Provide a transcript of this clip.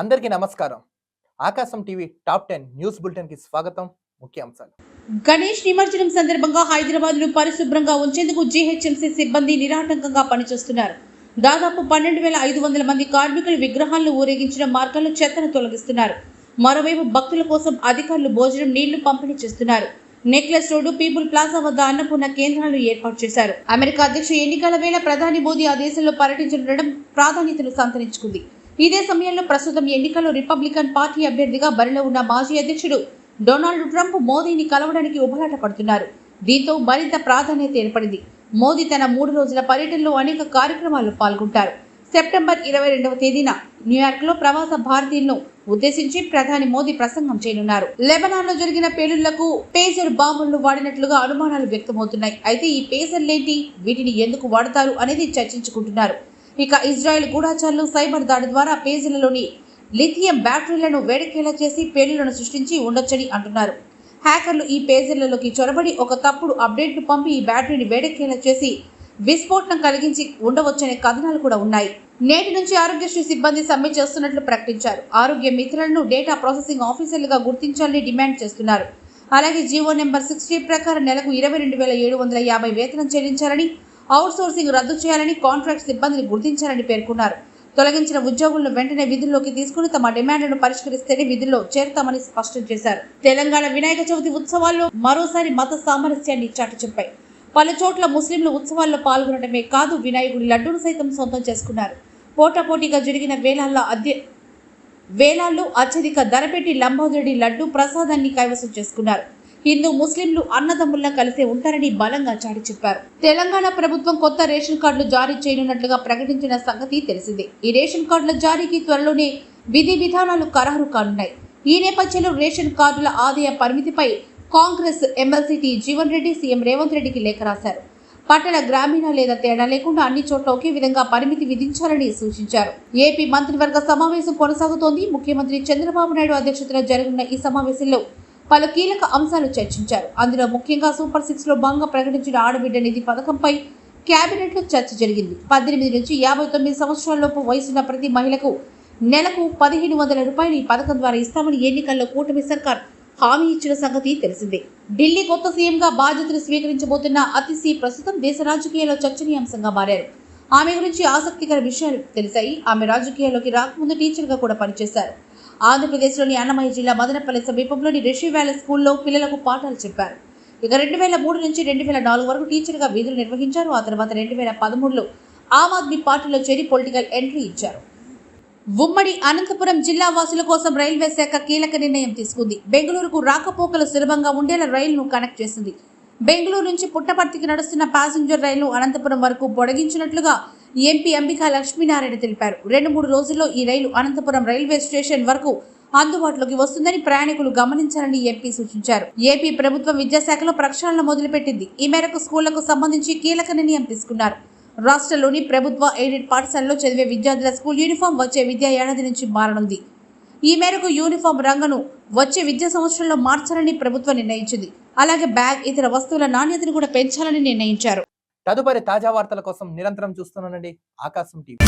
అందరికీ నమస్కారం. Akasam TV top ten news బులెటిన్కి స్వాగతం. ముఖ్య అంశాలు. గణేష్ నిమజ్జనం సందర్భంగా హైదరాబాద్ను పరిశుభ్రంగా ఉంచేందుకు జీహెచ్ఎంసీ సిబ్బంది నిరాటంకంగా పనిచేస్తున్నారు. దాదాపు పన్నెండు వేల ఐదు వందల మంది కార్మికులు విగ్రహాలను ఊరేగించిన మార్గాల్లో చెత్తను తొలగిస్తున్నారు. మరోవైపు భక్తుల కోసం అధికారులు భోజనం నీళ్ళు పంపిణీ చేస్తున్నారు. నెక్లెస్ రోడ్డు పీపుల్ ప్లాజా వద్ద అన్నపూర్ణ కేంద్రాలు ఏర్పాటు చేశారు. అమెరికా అధ్యక్ష ఎన్నికల వేళ ప్రధాని మోదీ ఆ దేశంలో పర్యటించడం ప్రాధాన్యతను సంతరించుకుంది. ఇదే సమయంలో ప్రస్తుతం ఎన్నికల్లో రిపబ్లికన్ పార్టీ అభ్యర్థిగా బరిలో ఉన్న మాజీ అధ్యక్షుడు డొనాల్డ్ ట్రంప్ మోదీని కలవడానికి ఉబలాట పడుతున్నారు దీంతో మరింత ప్రాధాన్యత ఏర్పడింది. మోదీ తన మూడు రోజుల పర్యటనలో అనేక కార్యక్రమాల్లో పాల్గొంటారు. సెప్టెంబర్ ఇరవై రెండవ తేదీన న్యూయార్క్లో ప్రవాస భారతీయులను ఉద్దేశించి ప్రధాని మోదీ ప్రసంగం చేయనున్నారు. లెబనాన్లో జరిగిన పేలుళ్ళకు పేజర్ బాంబులను వాడినట్లుగా అనుమానాలు వ్యక్తమవుతున్నాయి. అయితే ఈ పేజర్లేంటి వీటిని ఎందుకు వాడతారు అనేది చర్చించుకుంటున్నారు. ఇక ఇజ్రాయెల్ గూఢాచారులు సైబర్ దాడి ద్వారా పేజీలలోని లిథియం బ్యాటరీలను వేడెక్కేలా చేసి పేలులను సృష్టించి ఉండొచ్చని అంటున్నారు. హ్యాకర్లు ఈ పేజీలలోకి చొరబడి ఒక తప్పుడు అప్డేట్ను పంపి ఈ బ్యాటరీని వేడెక్కేలా చేసి విస్ఫోటనం కలిగించి ఉండవచ్చనే కథనాలు కూడా ఉన్నాయి. నేటి నుంచి ఆరోగ్యశ్రీ సిబ్బంది సమ్మె చేస్తున్నట్లు ప్రకటించారు. ఆరోగ్య మిత్రులను డేటా ప్రాసెసింగ్ ఆఫీసర్లుగా గుర్తించాలని డిమాండ్ చేస్తున్నారు. అలాగే జీవో నెంబర్ సిక్స్టీ ప్రకారం నెలకు ఇరవై రెండు వేల ఏడు వందల యాభై వేతనం చెల్లించాలని అవుట్సోర్సింగ్ రద్దు చేయాలని కాంట్రాక్ట్ సిబ్బందిని గుర్తించాలని పేర్కొన్నారు. తొలగించిన ఉద్యోగులను వెంటనే విధుల్లోకి తీసుకుని తమ డిమాండ్లను పరిష్కరిస్తేనే విధుల్లో చేరుతామని స్పష్టం చేశారు. తెలంగాణ వినాయక చవితి ఉత్సవాల్లో మరోసారి మత సామరస్యాన్ని చాటి చెప్పాయి. పలు చోట్ల ముస్లింలు ఉత్సవాల్లో పాల్గొనడమే కాదు వినాయకుడి లడ్డూను సైతం సొంతం చేసుకున్నారు. పోటాపోటీగా జరిగిన వేలాల్లో అధ్య వేలాల్లో అత్యధిక ధర పెట్టి లంబోదరి లడ్డు ప్రసాదాన్ని కైవసం చేసుకున్నారు. హిందూ ముస్లింలు అన్నదమ్ముల్లా కలిసే ఉంటారని బలంగా చాటి చెప్పారు. తెలంగాణ ప్రభుత్వం కొత్త రేషన్ కార్డులు జారీ చేయనున్నట్లుగా ప్రకటించిన సంగతి తెలిసిందే. ఈ రేషన్ కార్డుల జారీకి త్వరలోనే విధి విధానాలు ఖరారు కానున్నాయి. ఈ నేపథ్యంలో రేషన్ కార్డుల ఆదాయ పరిమితిపై Congress MLC T Jeevan Reddy CM Revanth రెడ్డికి లేఖ రాశారు. పట్టణ గ్రామీణ లేదా తేడా లేకుండా అన్ని చోట్ల ఒకే విధంగా పరిమితి విధించాలని సూచించారు. ఏపీ మంత్రివర్గ సమావేశం కొనసాగుతోంది. ముఖ్యమంత్రి చంద్రబాబు నాయుడు అధ్యక్షతన జరగనున్న ఈ సమావేశంలో పలు కీలక అంశాలు చర్చించారు. అందులో ముఖ్యంగా సూపర్ సిక్స్లో ప్రకటించిన ఆడబిడ్డ నిధి పథకంపై కేబినెట్లో చర్చ జరిగింది. పద్దెనిమిది నుంచి యాభై తొమ్మిది సంవత్సరాలలోపు వయసున్న ప్రతి మహిళకు నెలకు పదిహేను వందల రూపాయలు ఈ పథకం ద్వారా ఇస్తామని ఎన్నికల్లో కూటమి సర్కార్ హామీ ఇచ్చిన సంగతి తెలిసిందే. ఢిల్లీ కొత్త సీఎంగా బాధ్యతలు స్వీకరించబోతున్న అతిశీ ప్రస్తుతం దేశ రాజకీయాల్లో చర్చనీయాంశంగా మారారు. ఆమె గురించి ఆసక్తికర విషయాలు తెలిసాయి. ఆమె రాజకీయాల్లోకి రాకముందు టీచర్గా కూడా పనిచేశారు. ఆంధ్రప్రదేశ్లోని అన్నమయ్య జిల్లా మదనపల్లి సమీపంలోని రిషి వ్యాలీ స్కూల్లో పిల్లలకు పాఠాలు చెప్పారు. ఇక రెండు వేల మూడు నుంచి రెండు వేల నాలుగు వరకు టీచర్గా విధులు నిర్వహించారు. ఆ తర్వాత రెండు వేల పదమూడులో ఆమ్ ఆద్మీ పార్టీలో చేరి పొలిటికల్ ఎంట్రీ ఇచ్చారు. ఉమ్మడి అనంతపురం జిల్లా వాసుల కోసం రైల్వే శాఖ కీలక నిర్ణయం తీసుకుంది. బెంగళూరుకు రాకపోకలు సులభంగా ఉండేలా రైలును కనెక్ట్ చేసింది. బెంగళూరు నుంచి పుట్టపర్తికి నడుస్తున్న ప్యాసింజర్ రైలు అనంతపురం వరకు పొడిగించినట్లుగా ఎంపీ అంబికా లక్ష్మీనారాయణ తెలిపారు. రెండు మూడు రోజుల్లో ఈ రైలు అనంతపురం రైల్వే స్టేషన్ వరకు అందుబాటులోకి వస్తుందని ప్రయాణికులు గమనించాలని ఎంపీ సూచించారు. ఏపీ ప్రభుత్వం విద్యాశాఖలో ప్రక్షాళన మొదలుపెట్టింది. ఈ మేరకు స్కూళ్ళకు సంబంధించి కీలక నిర్ణయం తీసుకున్నారు. రాష్ట్రంలోని ప్రభుత్వ ఎయిడెడ్ పాఠశాలలో చదివే విద్యార్థుల స్కూల్ యూనిఫామ్ వచ్చే విద్యా ఏడాది నుంచి మారనుంది. ఈ మేరకు యూనిఫామ్ రంగును వచ్చే విద్యా సంవత్సరంలో మార్చాలని ప్రభుత్వం నిర్ణయించింది. అలాగే బ్యాగ్ ఇతర వస్తువుల నాణ్యతను కూడా పెంచాలని నిర్ణయించారు. తదుపరి తాజా వార్తల కోసం నిరంతరం చూస్తున్నానండి ఆకాశం టీవీ.